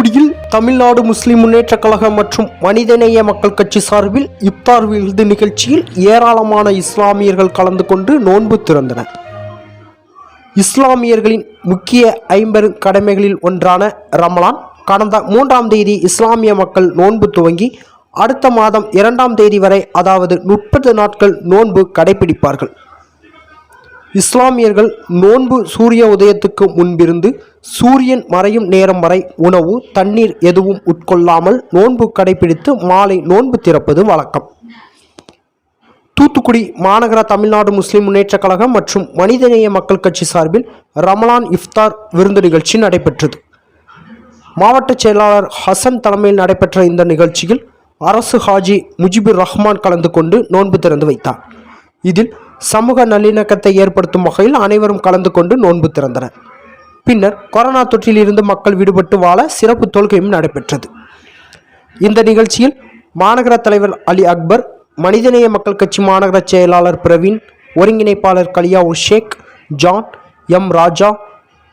தூத்துக்குடியில் தமிழ்நாடு முஸ்லிம் முன்னேற்றக் கழகம் மற்றும் மனிதநேய மக்கள் கட்சி சார்பில் இப்தார் விருது நிகழ்ச்சியில் ஏராளமான இஸ்லாமியர்கள் கலந்து கொண்டு நோன்பு திறந்தனர். இஸ்லாமியர்களின் முக்கிய ஐம்பெரும் கடமைகளில் ஒன்றான ரமலான் கடந்த மூன்றாம் தேதி இஸ்லாமிய மக்கள் நோன்பு துவங்கி அடுத்த மாதம் இரண்டாம் தேதி வரை அதாவது முப்பது நாட்கள் நோன்பு கடைபிடிப்பார்கள். இஸ்லாமியர்கள் நோன்பு சூரிய உதயத்துக்கு முன்பிருந்து சூரியன் மறையும் நேரம் வரை உணவு தண்ணீர் எதுவும் உட்கொள்ளாமல் நோன்பு கடைபிடித்து மாலை நோன்பு திறப்பது வழக்கம். தூத்துக்குடி மாநகர தமிழ்நாடு முஸ்லிம் முன்னேற்றக் கழகம் மற்றும் மனிதநேய மக்கள் கட்சி சார்பில் ரமலான் இஃப்தார் விருந்து நிகழ்ச்சி நடைபெற்றது. மாவட்ட செயலாளர் ஹசன் தலைமையில் நடைபெற்ற இந்த நிகழ்ச்சியில் அரசு ஹாஜி முஜிபுர் ரஹ்மான் கலந்து கொண்டு நோன்பு திறந்து வைத்தார். இதில் சமூக நல்லிணக்கத்தை ஏற்படுத்தும் வகையில் அனைவரும் கலந்து கொண்டு நோன்பு திறந்தனர். பின்னர் கொரோனா தொற்றிலிருந்து மக்கள் விடுபட்டு வாழ சிறப்பு தொழுகையும் நடைபெற்றது. இந்த நிகழ்ச்சியில் மாநகர தலைவர் அலி அக்பர் மனிதநேய மக்கள் கட்சி மாநகர செயலாளர் பிரவீன் ஒருங்கிணைப்பாளர் கலியா உல் ஷேக் ஜான் எம் ராஜா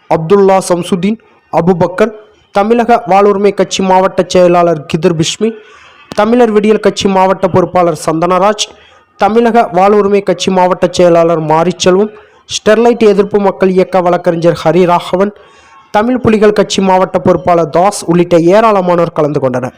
அப்துல்லா சம்சுதீன் அபுபக்கர் தமிழக வாழ்வுரிமை கட்சி மாவட்ட செயலாளர் கிதிர் பிஷ்மி தமிழர் விடியல் கட்சி மாவட்ட பொறுப்பாளர் சந்தனராஜ் தமிழக வாழ்வுரிமை கட்சி மாவட்ட செயலாளர் மாரிச்செல்வம் ஸ்டெர்லைட் எதிர்ப்பு மக்கள் இயக்க வழக்கறிஞர் ஹரி ராகவன் தமிழ் புலிகள் கட்சி மாவட்ட பொறுப்பாளர் தாஸ் உள்ளிட்ட ஏராளமானோர் கலந்து கொண்டனர்.